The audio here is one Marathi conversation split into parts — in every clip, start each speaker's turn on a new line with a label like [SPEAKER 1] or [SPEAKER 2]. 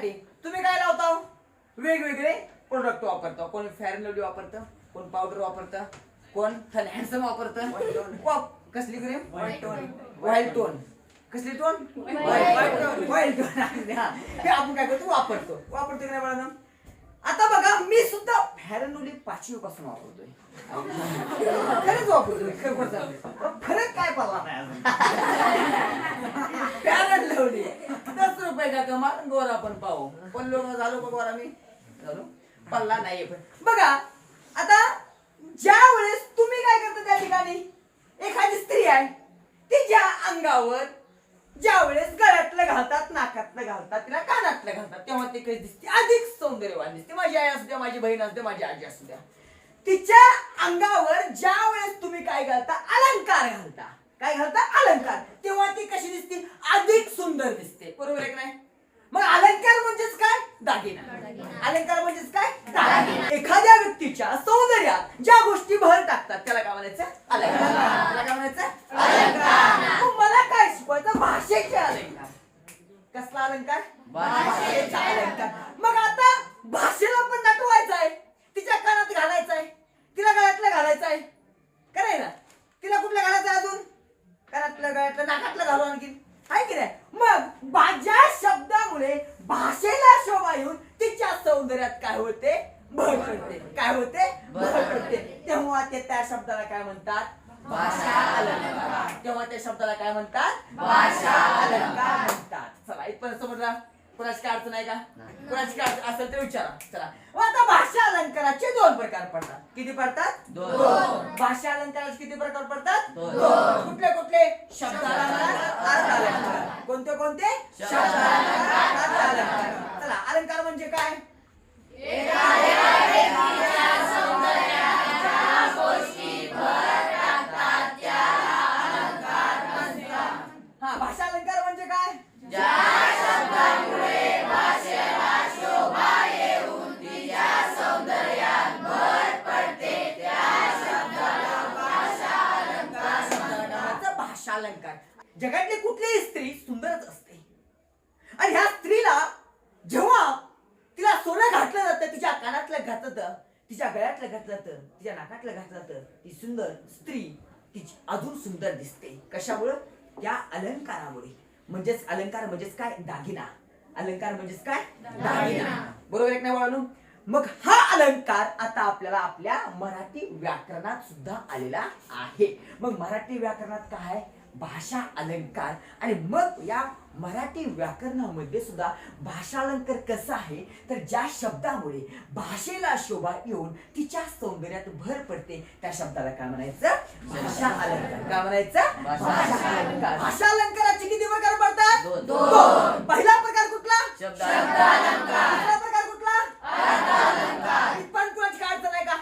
[SPEAKER 1] करण्यासाठी तुम्ही काय लावता? हो? वेगवेगळे प्रोडक्ट वापरतो? कोण फेअर लवली वापरतं? कोण पावडर वापरतं? कोण थन हँडसम वापरतं? वाप- कसली cream
[SPEAKER 2] White tone.
[SPEAKER 1] White tone कसली tone
[SPEAKER 2] White tone.
[SPEAKER 1] White tone हे. आपण काय करतो? वापरतो. वापरतो की नाही? आता बघा मी सुद्धा फॅरनोली पाचवी पासून वापरतोय. खरंच वापरतोय खरं फरक काय पडला नाही अजून? फॅरन लावली. दस रुपये का कमाल? गोरा पण पाहू. पण लोक झालो का गोरा मी झालो. पडला नाहीये पण. बघा आता ज्या वेळेस तुम्ही काय करता त्या ठिकाणी? एखादी स्त्री आहे तिच्या अंगावर ज्या वेळेस घालतात नाकातलं घालतात तिला कानातलं घालतात. तेव्हा ती कशी दिसते. अधिक सौंदर्यवान दिसते. माझी आई असू द्या माझी बहीण असू द्या माझी आजी असू द्या. तिच्या अंगावर ज्या वेळेस तुम्ही काय घालता अलंकार घालता. काय घालता? अलंकार. तेव्हा ती कशी दिसते? अधिक सुंदर दिसते. बरोबर आहे नाही? मग अलंकार म्हणजेच काय? दागिना. अलंकार म्हणजेच काय? दागिना. एखाद्या व्यक्तीच्या सौंदर्यात ज्या गोष्टी भर टाकतात त्याला काय म्हणायचं? अलंकार. त्याला काय म्हणायचं? अलंकार. मला काय शिकवायचं? भाषेचे अलंकार. कसला अलंकार? भाषेचा अलंकार. मग आता भाषेला पण नटवायचं आहे तिच्या कानात घालायचं आहे तिला गळ्यातलं घालायचं आहे करे ना तिला कुठलं घालायचं आहे अजून कानातलं गळ्यातलं नाकातलं घालू आणखी आहे की नाही मग माझ्या शब्दामुळे भाषेला शोभा येऊन तिच्या सौंदर्यात काय होते भर पडते काय होते भर पडते तेव्हा ते त्या शब्दाला काय म्हणतात भाषा अलंकार तेव्हा त्या शब्दाला काय म्हणतात भाषा अलंकार म्हणतात चला इथपर्यंत समजला कुणाची काय अडचण आहे का कुणाची काय अडचण असेल तर विचारा चला मग आता भाषा अलंकाराचे दोन प्रकार पडतात किती पडतात
[SPEAKER 3] दोन.
[SPEAKER 1] भाषा अलंकाराचे किती प्रकार पडतात
[SPEAKER 3] दोन.
[SPEAKER 1] कुठले कुठले शब्द अलंकार अर्थ अलंकार कोणते कोणते शब्द अलंकार अर्थ अलंकार चला अलंकार म्हणजे काय हा भाषा अलंकार म्हणजे काय नावाचं भाषा अलंकार कुठलीही स्त्री सुंदरच असते. आणि ह्या स्त्रीला जेव्हा तिला सोनं घातलं जातं तिच्या कानातलं घातलं जातं, तिच्या गळ्यातलं घातलं जातं, तिच्या नाकातलं घातलं जातं, ती सुंदर स्त्री तिची अजून सुंदर दिसते. कशामुळं? त्या अलंकारामुळे. म्हणजेच अलंकार म्हणजेच काय? दागिना. अलंकार म्हणजेच काय? दागिना. बरोबर एक नाही बाळांनो? मग हा अलंकार आता आपल्याला आपल्या मराठी व्याकरणात सुद्धा आलेला आहे. मग मराठी व्याकरणात काय आहे? भाषा अलंकार. आणि मग या मराठी व्याकरणामध्ये सुद्धा भाषा अलंकार कसं आहे? तर ज्या शब्दामुळे भाषेला शोभा येऊन तिच्या सौंदर्यात भर पडते त्या शब्दाला काय म्हणायचं? भाषा अलंकार. काय म्हणायचं?
[SPEAKER 3] भाषा
[SPEAKER 1] अलंकार. भाषा अलंकाराचे किती प्रकार पडतात? पहिला प्रकार कुठला?
[SPEAKER 3] शब्द अलंकार.
[SPEAKER 1] प्रकार कुठला? कुणाची काय अडचण आहे का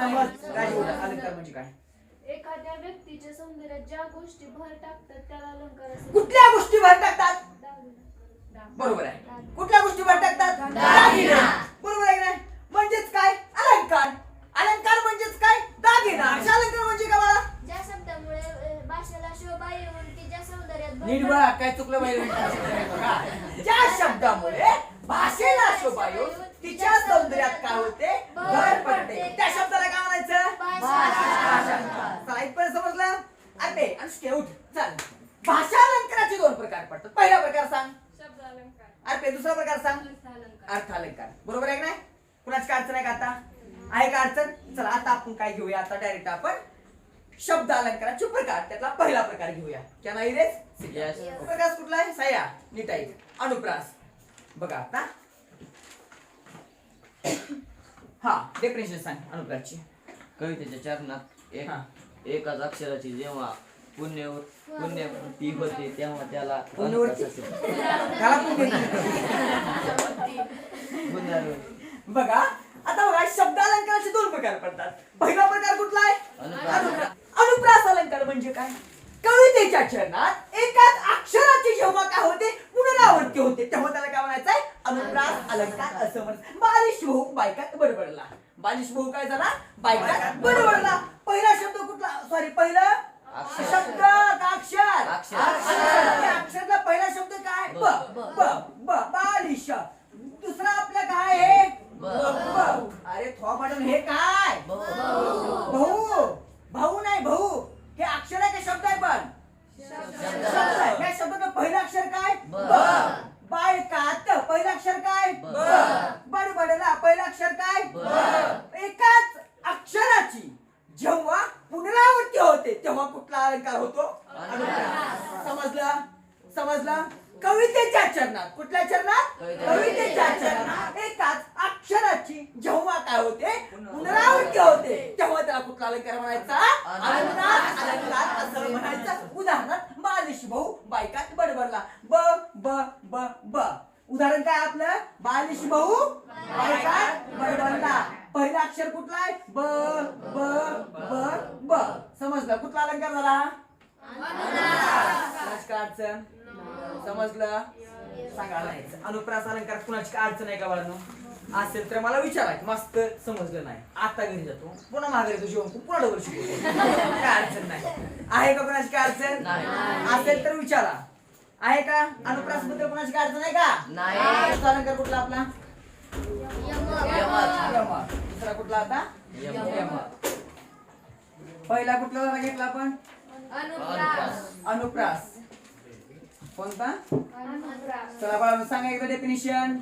[SPEAKER 1] समज. काय बोलतात अलंकार म्हणजे काय?
[SPEAKER 2] व्यक्तीच्या सौंदर्यात ज्या गोष्टी भर टाकतात त्याला अलंकार असे
[SPEAKER 1] कुठल्या गोष्टी भर टाकतात. बरोबर आहे. कुठल्या गोष्टी भर टाकतात? दागिना. बरोबर आहे की नाही? म्हणजेच काय? अलंकार. अलंकार म्हणजेच काय? दागिना. अशा अलंकार म्हणजे काय मला
[SPEAKER 2] ज्या शब्दामुळे अ, भाषेला शोभा येऊन तिच्या सौंदर्यात भर
[SPEAKER 1] नीट बघा काय चुकलं पाहिजे ज्या शब्दामुळे भाषेला शोभा येऊन तिच्या सौंदर्यात काय होते? भर पडते. त्या शब्दाला काय म्हणायचं? इथपर्यंत समजलं? अरे अनुष्के उठ. चल. भाषा अलंकाराचे दोन प्रकार पडतात. पहिला प्रकार सांग.
[SPEAKER 2] शब्द अलंकार
[SPEAKER 1] अरे दुसरा प्रकार सांग.
[SPEAKER 2] अर्थ अलंकार
[SPEAKER 1] बरोबर आहे का नाही? कुणाची काय अडचण आहे का आता? आहे का अडचण? चला आता आपण काय घेऊया? आता डायरेक्ट आपण शब्द अलंकाराचे प्रकार. त्यातला पहिला प्रकार घेऊया. क्या नाही रे. प्रकाश कुठला आहे? सया. नीट आहे. अनुप्रास. बघा आता. हा डेफिनेशन सांग अनुप्रासची
[SPEAKER 3] कवितेच्या चरणात एक
[SPEAKER 1] हा.
[SPEAKER 3] एकाच अक्षराची जेव्हा पुण्य पुण्य ती होते तेव्हा त्याला
[SPEAKER 1] पुण्यवृत्ती?
[SPEAKER 3] अनुप्रास असे.
[SPEAKER 1] त्याला पण देते.
[SPEAKER 3] पुण्य-
[SPEAKER 1] बघा आता बघा शब्द अलंकाराचे दोन प्रकार पडतात पहिला प्रकार कुठला आहे.
[SPEAKER 3] अनुप्रास
[SPEAKER 1] अनुप्रास अलंकार म्हणजे काय कवितेच्या चरणात एकाच अक्षराची जेव्हा काय होते पुनरावृत्ती होते. तेव्हा त्याला काय म्हणायचंय? अनुप्रास अलंकार असं म्हणत बालिश भाऊ बायकात बडबडला. बालिश भाऊ काय झाला? बायकात बडबडला. पहिला शब्द कुठला? सॉरी पहिलं
[SPEAKER 3] अक्षर.
[SPEAKER 1] शब्द अक्षर?
[SPEAKER 3] अक्षर.
[SPEAKER 1] अक्षर. त्या अक्षरातला पहिला शब्द काय? ब.
[SPEAKER 3] ब.
[SPEAKER 1] ब. बालिश. दुसरा आपलं काय आहे. अरे थोपाटून हे काय? भाऊ. भाऊ नाही भाऊ. हे अक्षर आहे का शब्द आहे पण. शब्द. आहे. या शब्दाचं पहिलं अक्षर काय? ब. बाळकात पहिलं अक्षर काय? ब. बडबडला पहिलं अक्षर काय? एकाच अक्षराची जेव्हा पुनरावृत्ती होते तेव्हा कुठला अलंकार होतो? अनुप्रास. समजलं? समजलं? कवितेच्या चरणात. कुठल्या चरणात? कवितेच्या चरणात. एकाच अक्षराची जेव्हा काय होते? पुनरावृत्ती होते. तेव्हा त्याला कुठला अलंकार म्हणायचा? अनुप्रास अलंकार असं म्हणायचं. उदाहरणार्थ बालिश भाऊ बायकात बडबडला. ब ब ब ब. उदाहरण काय आपलं? बालिश भाऊ बायकात बडबडला. पहिला अक्षर कुठला आहे? ब ब ब ब. समजलं? कुठला अलंकार झाला? अडचण समजलं? सांगा नाही. अनुप्रास अलंकार कुणाची काय अडचण आहे का बाळांनो? असेल तर मला विचारा मस्त समजलं नाही. आता घरी जातो. पुन्हा मागे येतो जेवण पुन्हा डबल शिकवतो काय अडचण नाही. आहे का कुणाची काय अडचण? असेल तर विचारा. आहे का? अनुप्रासबद्दल कुणाची काय अडचण आहे का?
[SPEAKER 3] नाही.
[SPEAKER 1] अलंकार कुठला आपला. दुसरा कुठला आता. पहिला कुठला जरा घेतला आपण?
[SPEAKER 2] अनुप्रास.
[SPEAKER 1] अनुप्रास. कोणता? चला बाळा सांगा एकदा डेफिनिशन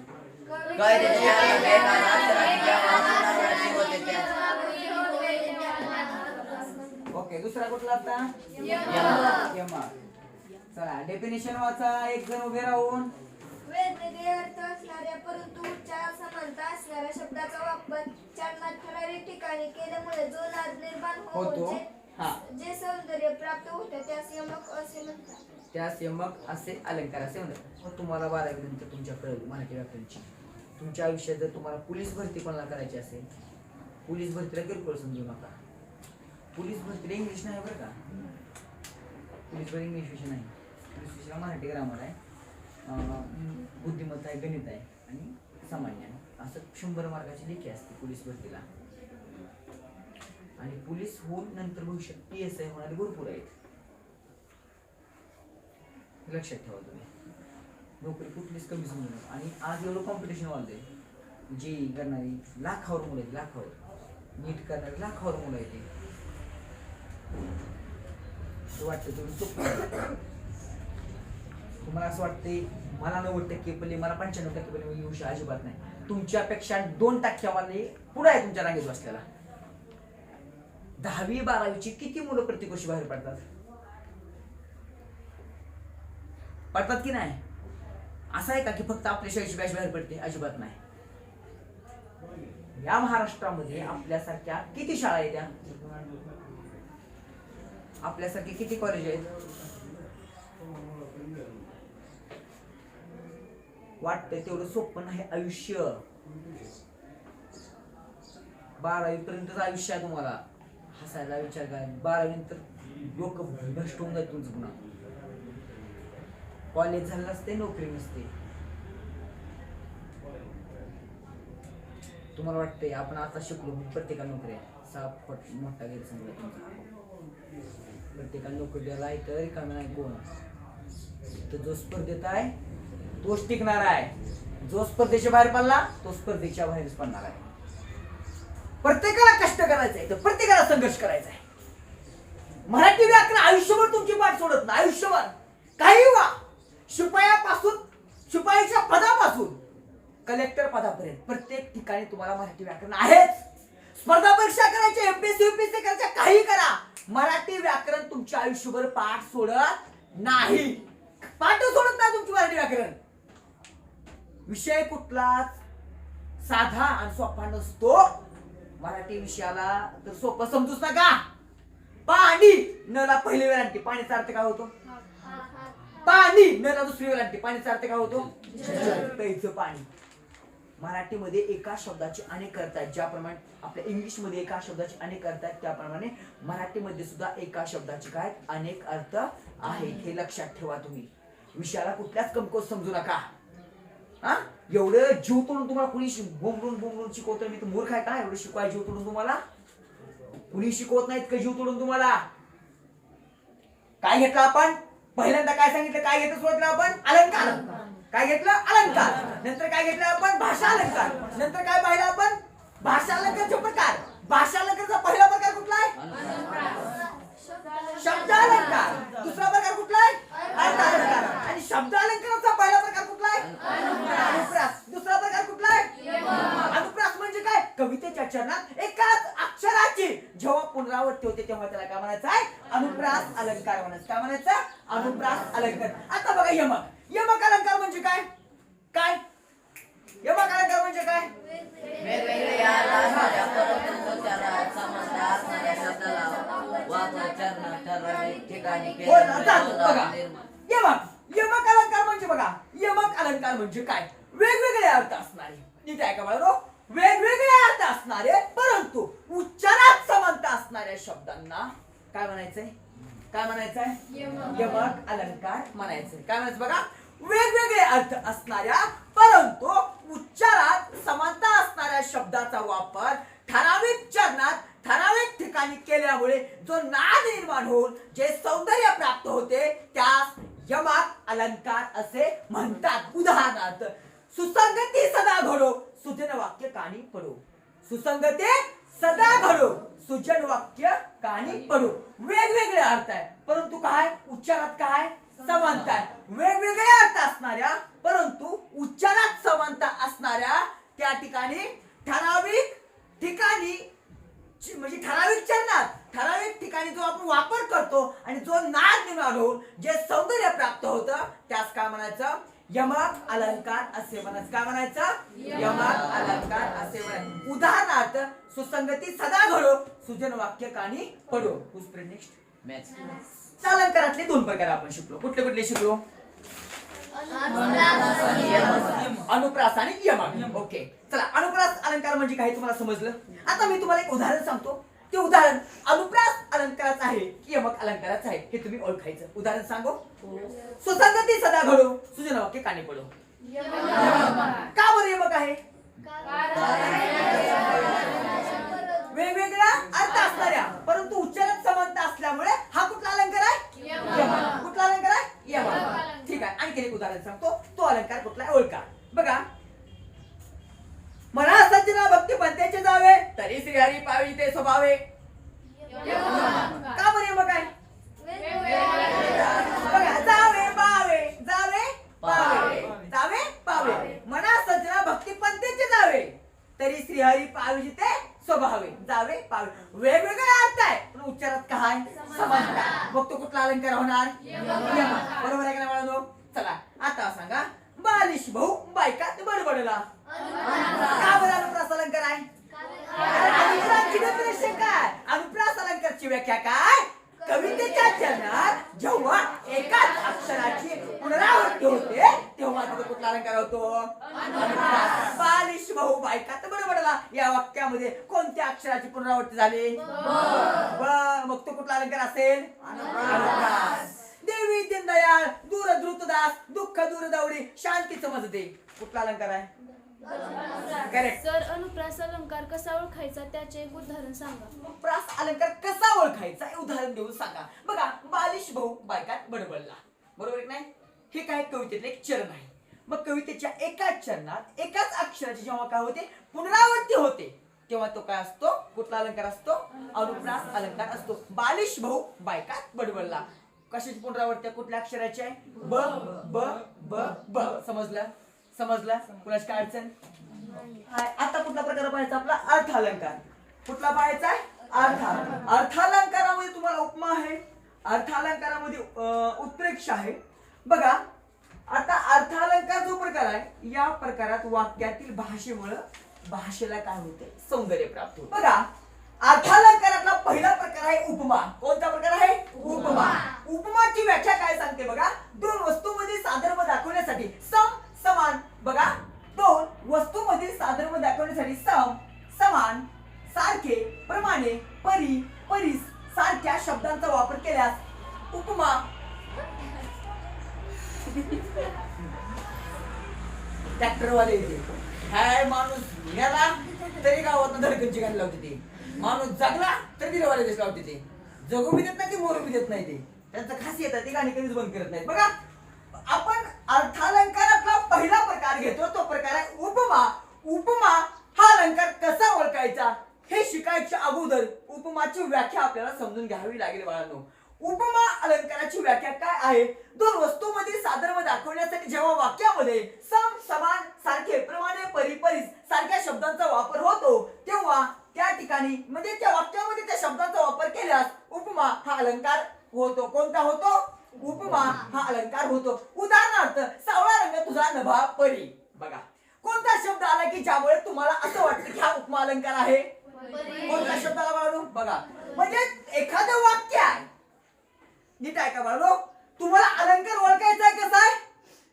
[SPEAKER 1] ओके दुसरा कुठला आता.
[SPEAKER 3] यमक
[SPEAKER 1] चला डेफिनेशन वाचा एक जण उभे राहून.
[SPEAKER 4] वेगवेगळे अर्थ असणाऱ्या परंतु उच्चार समानता असणाऱ्या शब्दाचा वापर चरणात ठराविक ठिकाणी केल्यामुळे जो नाद निर्माण
[SPEAKER 1] होतो. हा.
[SPEAKER 4] जे सौंदर्य प्राप्त होते त्यास यमक असे म्हणतात.
[SPEAKER 1] त्यास यमक असे अलंकार असे म्हणतात. मग तुम्हाला बारावी नंतर तुमच्याकडे मराठी व्याकरणची तुमच्या आयुष्यात जर तुम्हाला पोलीस भरती कोणाला करायची असेल पोलीस भरतीला किरकोळ समजू नका. पोलीस भरतीला इंग्लिश नाही बरं का? पोलीस भर इंग्लिश विषय नाही. पोलीस विषयाला मराठी ग्रामर आहे. बुद्धिमत्ता आहे गणित आहे आणि सामान्य आहे. असं शंभर मार्काची लेखी असते पोलीस भरतीला. आणि पोलीस होऊन नंतर भविष्यात पी एस आय होणारे भरपूर आहेत. लक्षात ठेवा तुम्ही. नोकरी कुठलीच कमी समजू नका आणि आज एवढं कॉम्पिटिशन वाढलंय. जे करणारी लाखावर मुलं आहेत लाखावर. नीट करणारी लाखावर मुलं आहेत असं वाटतं तुम्ही चुक तुम्हाला असं वाटतंय मला नव्वद टक्के पल्ले मला पंच्याण्णव टक्के पल्ले येऊ शकत अजिबात नाही. तुमच्यापेक्षा दोन टक्क्यावाले पुढे आहे तुमच्या रांगेत बसलेला. दहावी बारावीची किती मुलं प्रत्येक वर्षी बाहेर पडतात? पडतात की नाही? असं आहे का की फक्त आपल्या शाळेची बॅच बाहेर पडते? अजिबात नाही. या महाराष्ट्रामध्ये आपल्यासारख्या किती शाळा आहेत त्या आपल्यासारखे किती कॉलेज आहेत? वाटतं तेवढं सोपं नाही आयुष्य. बारावी पर्यंतच आयुष्य आहे तुम्हाला. हसायला विचार काय बारावी नंतर डोकं भ्रष्ट होऊन जाईल तुमचं पुन्हा. कॉलेज झालं असते नोकरी नसते. तुम्हाला वाटतंय आपण आता शिकलो प्रत्येकाला नोकरी आहे? सहा पट मोठा गैरसमज तुमचा. प्रत्येकाला नोकरी द्यायला तर रिकामी नाही कोण? तर जो स्पर्धेत आहे तोच टिकणार आहे. जो स्पर्धेच्या बाहेर पडला तो स्पर्धेच्या बाहेरच पडणार आहे. प्रत्येकाला कष्ट करायचं आहे तर प्रत्येकाला संघर्ष करायचा आहे. मराठी व्याकरण आयुष्यभर तुमची पाठ सोडत ना आयुष्यभर. काही वा शिपायापासून शिपायाच्या पदापासून कलेक्टर पदापर्यंत. प्रत्येक ठिकाणी तुम्हाला मराठी व्याकरण आहेच. स्पर्धा परीक्षा करायच्या एमपीएससी युपीएससी करायच्या काही करा. मराठी व्याकरण तुमच्या आयुष्यभर पाठ सोडत नाही. पाठ सोडत नाही तुमची मराठी व्याकरण. विषय कुठलाच साधा आणि सोपा नसतो. मराठी विषयाला तर सोपं समजूच नका. पाणी नला पहिले वेळांटी पाण्याचा अर्थ काय होतो? पाणी. नला दुसरी वेळांटी पाणीचा अर्थ काय होतो प्यायचं पाणी. मराठीमध्ये एका शब्दाचे अनेक अर्थ आहेत. ज्याप्रमाणे आपल्या इंग्लिशमध्ये एका शब्दाचे अनेक अर्थ आहेत. त्याप्रमाणे मराठीमध्ये सुद्धा एका शब्दाचे काय अनेक अर्थ आहेत. हे लक्षात ठेवा तुम्ही. विषयाला कुठल्याच कमकोत समजू नका. हा? एवढं जीव तोडून तुम्हाला कुणी शि- बोंबलून शिकवतोय? मी तर मूर्ख आहे का? एवढं शिकवाय जीव तोडून तुम्हाला? कुणी शिकवत नाहीत का जीव तोडून तुम्हाला? काय घेतलं आपण? पहिल्यांदा काय सांगितलं काय घेतलं सुरुवातीला आपण? अलंकार. काय घेतलं? अलंकार. नंतर काय घेतलं आपण? भाषा अलंकार. नंतर काय पाहिलं आपण? भाषा अलंकारचे प्रकार. भाषा अलंकारचा पहिला प्रकार कुठला आहे? शब्द अलंकार. दुसरा प्रकार कुठला आहे? अर्थ अलंकार. आणि शब्द अलंकाराचा पहिला प्रकार कुठला आहे? अनुप्रास. दुसरा प्रकार कुठला आहे? अनुप्रास म्हणजे काय? कवितेच्या चरणात जेव्हा पुनरावृत्ती होते तेव्हा त्याला काय म्हणायचं आहे? अनुप्रास अलंकार म्हणायचं. काय म्हणायचं? अनुप्रास अलंकार. आता बघा यमक. यमक अलंकार म्हणजे काय? काय? यमक अलंकार म्हणजे काय? बघा. यमक. यमक अलंकार म्हणजे बघा. यमक अलंकार म्हणजे काय? वेगवेगळे अर्थ असणारे. नीट आहे का वेगवेगळे अर्थ असणारे परंतु उच्चारात समानता असणाऱ्या शब्दांना काय म्हणायचंय? काय म्हणायचंय? यमक. अलंकार म्हणायचंय. काय म्हणायचं बघा? वेगवेगळे अर्थ असणाऱ्या परंतु उच्चारात समानता असणाऱ्या शब्दाचा वापर ठराविक चरणात ठराविक ठिकाणी केल्यामुळे जो नाद निर्माण होऊन जे सौंदर्य प्राप्त होते त्यास यमक अलंकार असे म्हणतात. उदाहरणार्थ सुसंगती सदा घडो सुजन वाक्य कानी पडो सुसंगते सदा घडो. सुजन वाक्य कानी पडो वेगवेगळे अर्थ आहे परंतु काय? उच्चारात काय? समानता आहे. वेगवेगळे अर्थ असणाऱ्या परंतु उच्चारात समानता असणाऱ्या त्या ठिकाणी ठराविक ठिकाणी म्हणजे ठराविक चरणात ठराविक ठिकाणी जो आपण वापर करतो आणि जो नाद निर्माण होऊन जे सौंदर्य प्राप्त होतं त्यास काय म्हणायचं? यमक अलंकार असे म्हणायचं. काय म्हणायचं? यमक अलंकार असे म्हणायचं. उदाहरणार्थ सुसंगती सदा घडो सुजन वाक्य कानी पडो. नेक्स्ट
[SPEAKER 3] मॅच
[SPEAKER 1] अलंकारातले दोन प्रकार आपण शिकलो. कुठले कुठले शिकलो? अनुप्रास आणि यमक ओके चला अनुप्रास अलंकार म्हणजे काय? तुम्हाला समजलं? आता मी तुम्हाला एक उदाहरण सांगतो. ते उदाहरण अनुप्रास अलंकाराचं आहे की यमक अलंकाराचं आहे हे तुम्ही ओळखायचं. उदाहरण सांगू? सुसंगती सदा घडो सुजन वाक्य काने पडो. का बरं यमक आहे? वेगवेगळ्या अर्थ असणाऱ्या परंतु उच्चारात समानता असल्यामुळे हा कुठला अलंकार आहे? कुठला अलंकार आहे? यमक. ठीक आहे आणखी एक उदाहरण सांगतो. तो अलंकार कुठला आहे? ओळखा. हरी श्री हरी पावी ते स्वभावे। का बरे मग काय? बघा जावे पावे जावे पावे जावे पावे. मना सज्जना भक्ती पंथेचे जावे. तरी श्रीहरी पावी ते स्वभावे. जावे पावे. वेगवेगळे अर्थ आहे पण उच्चारात काय? समानता. मग तो कुठला अलंकार होणार? बरोबर आहे का ना चला आता सांगा बालिश भाऊ बायकात बडबडला का बरं अनुप्रास अलंकार आहे अनुप्रासची definition काय अनुप्रास अलंकारची व्याख्या काय कवितेच्या चरणात जेव्हा एकाच अक्षराची पुनरावृत्ती होते तेव्हा तिथे कुठला अलंकार होतो अनुप्रास. बालिश भाऊ बायकात बडबडला या वाक्यामध्ये कोणत्या अक्षराची पुनरावृत्ती झाली? ब मग तो कुठला अलंकार असेल. देवी दीनदयाळ दूर द्रुतदास दुःख दूर दौडी शांती समजते. कुठला अलंकार आहे? करेक्ट
[SPEAKER 2] सर अनुप्रास अलंकार कसा ओळखायचा? त्याचे एक उदाहरण सांगा.
[SPEAKER 1] अनुप्रास अलंकार कसा ओळखायचा? हे उदाहरण देऊन सांगा. बघा बालिश भाऊ बायकात बडबडला. बरोबर की नाही? हे काय कवितेतलं एक चरण आहे. मग कवितेच्या एकाच चरणात एकाच अक्षराची जेव्हा काय होते? पुनरावृत्ती होते. तेव्हा तो काय असतो? कुठला अलंकार असतो? अनुप्रास अलंकार असतो. बालिश भाऊ बायकात बडबडला. कशाची पुनरावृत्ती कुठल्या अक्षराची आहे? ब ब ब ब. समजलं? समजलं? कुणाची काय अडचण? हाय, आता कुठला प्रकार पाहायचा आपला? अर्थ अलंकार कुठला पाहायचा आहे? अर्थ. अर्थालंकारामध्ये तुम्हाला उपमा आहे. अर्थालंकारामध्ये उत्प्रेक्ष आहे. बघा आता अर्थालंकार जो प्रकार आहे या प्रकारात वाक्यातील भाषेमुळं भाषेला काय होते सौंदर्य प्राप्त होते. बघा अर्थालंकारातला पहिला प्रकार आहे उपमा. कोणता प्रकार आहे? उपमा. उपमाची व्याख्या काय सांगते बघा? दोन वस्तूंमधील साधर्म दाखवण्यासाठी सम समान बघा दोन वस्तूंमधील साधर्म दाखवण्यासाठी सम समान सारखे प्रमाणे परी परीस सारख्या शब्दांचा वापर केल्यास उपमा. ट्रॅक्टरवाले येते. हाय माणूस गेला तरी गावात धडकनची गाणी लावते ते. माणूस जगला तरी दिलवाले देश लावते ते. जगू बी देत नाही ते मोरू बी देत नाही ते. त्यांचं खासियत आहे ते गाणी कधीच बंद करत नाही बघा आपण अर्थालंकारातला पहिला प्रकार घेतो तो प्रकार आहे उपमा. उपमा हा अलंकार कसा ओळखायचा? हे शिकायच्या अगोदर उपमाची व्याख्या आपल्याला समजून घ्यावी लागेल बाळांनो. उपमा अलंकाराची व्याख्या काय आहे? दोन वस्तूंमधील साधर्म दाखवण्यासाठी जेव्हा वाक्यामध्ये सम समान सारखे प्रमाणे परिपरीस सारख्या शब्दांचा वापर होतो तेव्हा त्या ठिकाणी म्हणजे त्या वाक्यामध्ये त्या शब्दांचा वापर केल्यास उपमा हा अलंकार होतो. कोणता होतो? उपमा हा अलंकार होतो. उदाहरणार्थ सावळा रंग तुझा नभा परी. बघा. कोणता शब्द आला की ज्यामुळे तुम्हाला असं वाटतं की हा उपमा अलंकार आहे? कोणता शब्द आला? बघा. म्हणजे एखादं वाक्य आहे. नीट आहे का बाळांनो? तुम्हाला अलंकार ओळखायचा आहे कसा आहे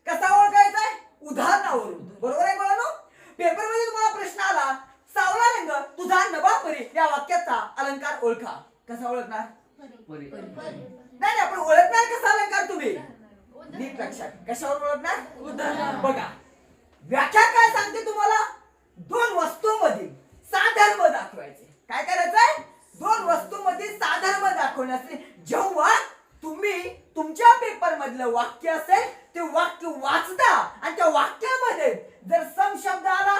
[SPEAKER 1] कसा ओळखायचा आहे उदाहरणावरून बरोबर आहे बाळांनो पेपरमध्ये तुम्हाला प्रश्न आला सावळा रंग तुझा नभा परी या वाक्याचा अलंकार ओळखा कसा ओळखणार
[SPEAKER 3] परी
[SPEAKER 1] नाही नाही आपण ओळखणार कसा अलंकार तुम्ही नीट लक्षात कशावर ओळखणार बघा व्याख्या काय सांगते तुम्हाला दोन वस्तूंमधील साधर्म दाखवायचे काय करायचंय दोन वस्तूंमधील साधर्म दाखवण्याचे जेव्हा तुम्ही तुमच्या पेपर मधलं वाक्य असेल ते वाक्य वाचता आणि त्या वाक्यामध्ये जर सम शब्द आला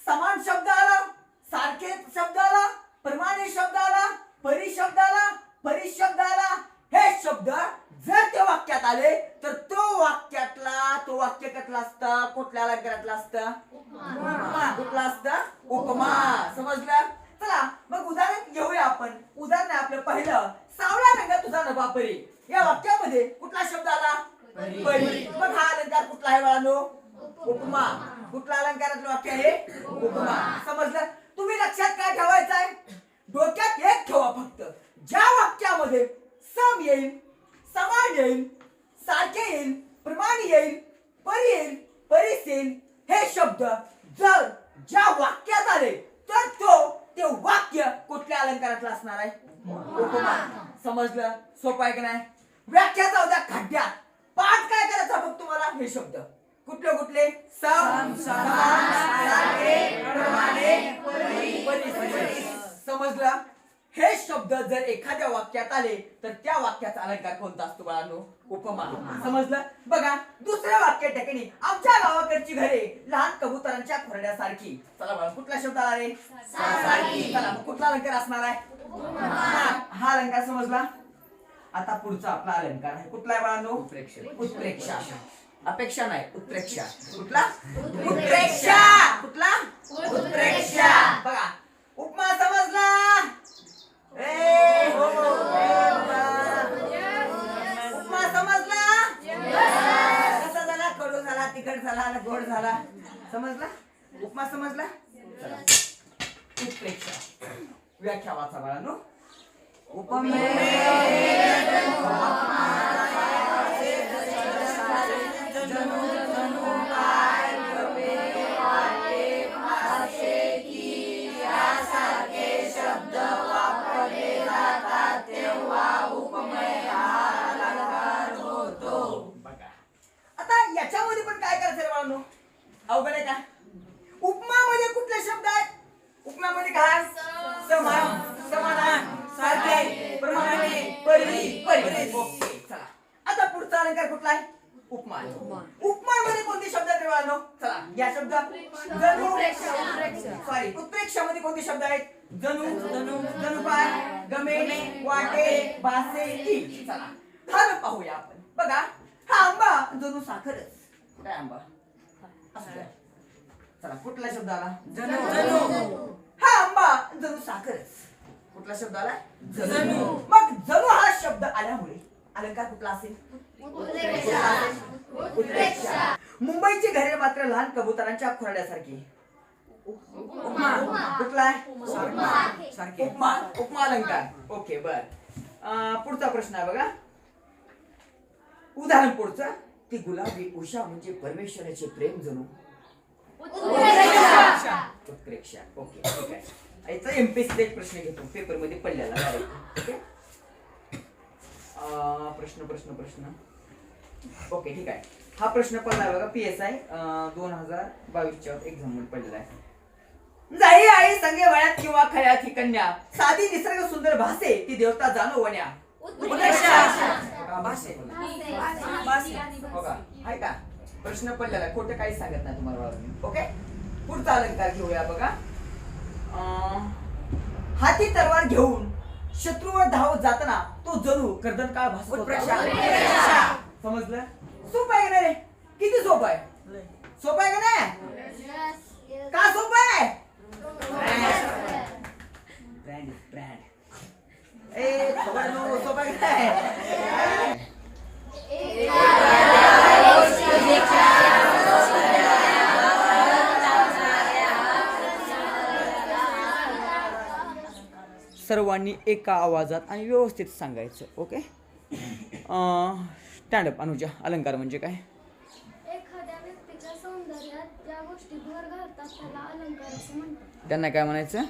[SPEAKER 1] समान शब्द आला सारखे शब्द आला प्रमाणे शब्द आला परी शब्द आला परी शब्द आला हे शब्द जर ते वाक्यात आले तर तो वाक्यातला तो वाक्य कसला असतं कुठल्या अलंकारातला असतं उपमा. कुठला असतं उपमा समजलं चला मग उदाहरण घेऊया आपण उदाहरण आहे आपलं पहिलं सावळा रंग तुझा नभा परी या वाक्यामध्ये कुठला शब्द आला
[SPEAKER 3] परी.
[SPEAKER 1] परी मग हा अलंकार कुठला आहे बाळांनो उपमा कुठला अलंकारातलं वाक्य आहे उपमा समजलं तुम्ही लक्षात काय ठेवायचं आहे डोक्यात एक ठेवा फक्त ज्या वाक्यामध्ये सम येईल समान येईल सारखे येईल प्रमाण येईल परी येईल परीस येईल हे शब्द जर ज्या वाक्यात आले तर तो ते वाक्य कुठल्या अलंकारातलं असणार आहे. उपमा. समजलं? सोपं आहे का नाही? व्याख्या जाऊ द्या खड्ड्यात. पाठ काय करायचा बघ तुम्हाला? हे शब्द. कुठले कुठले. समजलं? हे शब्द जर एखाद्या वाक्यात आले तर त्या वाक्याचा अलंकार कोणता असतो बाळांनो? उपमा. समजलं? बघा दुसऱ्या वाक्य ठिकाणी आमच्या गावाकडची घरे लहान कबुतरांच्या खोरड्यासारखी चला बाळा कुठला शब्द आला रे? सारखी चला कुठला अलंकार असणार आहे? हा हा अलंकार समजला? आता पुढचा आपला अलंकार आहे. कुठला आहे बाळांनो?
[SPEAKER 3] उत्प्रेक्षा.
[SPEAKER 1] उत्प्रेक्षा अपेक्षा नाही उत्प्रेक्षा. कुठला? उत्प्रेक्षा. कुठला? उत्प्रेक्षा. बघा. उपमा समजला. ए, हो, हो, उपमा. समजला? कसा झाला? कडू झाला तिखट झाला गोड झाला. समजला? उपमा समजला? चला. उत्प्रेक्षा. व्याख्या वाचा बाळांनो. उपमे चला. हा पाहूया आपण. बघा हा आंबा जणू साखरच. काय आंबा. चला कुठला शब्द आला जणू. हा आंबा जणू साखरच. कुठला शब्द आला जणू. मग जणू हा शब्द आल्यामुळे अलंकार कुठला असेल? मुंबईची घरे मात्र लहान कबुतरांच्या खोरड्यासारखी उपमा. कुठला आहे?
[SPEAKER 4] सारखे.
[SPEAKER 1] उपमा. उपमा अलंकार. ओके बर. पुढचा प्रश्न आहे बघा. उदाहरण पुढचं. ती गुलाबी उषा म्हणजे परमेश्वराचे प्रेम जणू. उत्प्रेक्षा. ओके ठीक आहे. याचा एमपीएससी एक प्रश्न घेतो. पेपरमध्ये पडलेला. ओके प्रश्न प्रश्न प्रश्न. ओके ठीक आहे. हा प्रश्न पडला बघा. पी एस आय दोन हजार बावीसच्या एक्झाममध्ये पडलेला आहे. जाई आई संगे वयात किंवा खयात ही कन्या साधी निसर्ग सुंदर भासे ती देवता जाणो वण्या. का? प्रश्न पडलेला. आहे. खोटं काही सांगत नाही तुम्हाला बाळा ओके? पुढचा अलंकार घेऊया बघा. अं, हाती तलवार घेऊन शत्रूवर धावत जाताना तो जणू कर्दन काळ. समजलं? सोपं आहे का नाही रे? किती सोपं आहे? सोपं आहे का नाही? का सोपं आहे? ब्रँड ब्रँड ए खबर नो सर्वांनी एका आवाजात आणि व्यवस्थित सांगायचं ओके स्टँडअप अनुजा अलंकार म्हणजे काय
[SPEAKER 2] एखाद्या व्यक्तीच्या सौंदर्यात ज्या गोष्टी भर घालतात त्याला अलंकार असं म्हणतात
[SPEAKER 1] त्यांना काय म्हणायचं?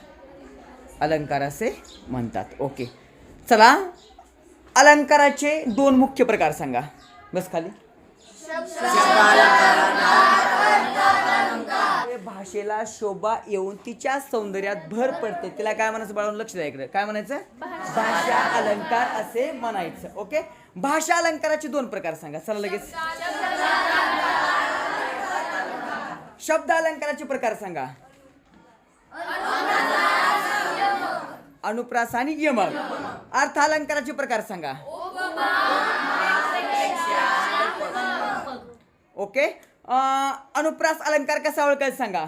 [SPEAKER 1] अलंकार असे म्हणतात. ओके चला अलंकाराचे दोन मुख्य प्रकार सांगा. बस खाली. भाषेला शोभा येऊन तिच्या सौंदर्यात भर पडते. तिला काय म्हणायचं बाळून? लक्ष द्या इकडे. काय म्हणायचं? भाषा अलंकार असे म्हणायचं. ओके भाषा अलंकाराचे दोन प्रकार सांगा. चला लगेच. शब्द अलंकाराचे प्रकार सांगा. अनुप्रास आणि यमक. अर्थ अलंकाराचे प्रकार सांगा. ओके. अनुप्रास अलंकार कसा ओळखायचा सांगा.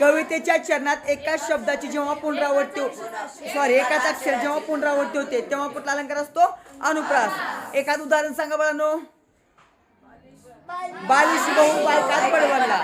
[SPEAKER 1] कवितेच्या चरणात एका शब्दाची जेव्हा पुनरावृत्ती हो- सॉरी एकाच अक्षर जेव्हा पुनरावृत्ती होते तेव्हा कुठला अलंकार असतो? अनुप्रास. एखाद उदाहरण सांगा बळानो. बालिश बहु बायकात बडवला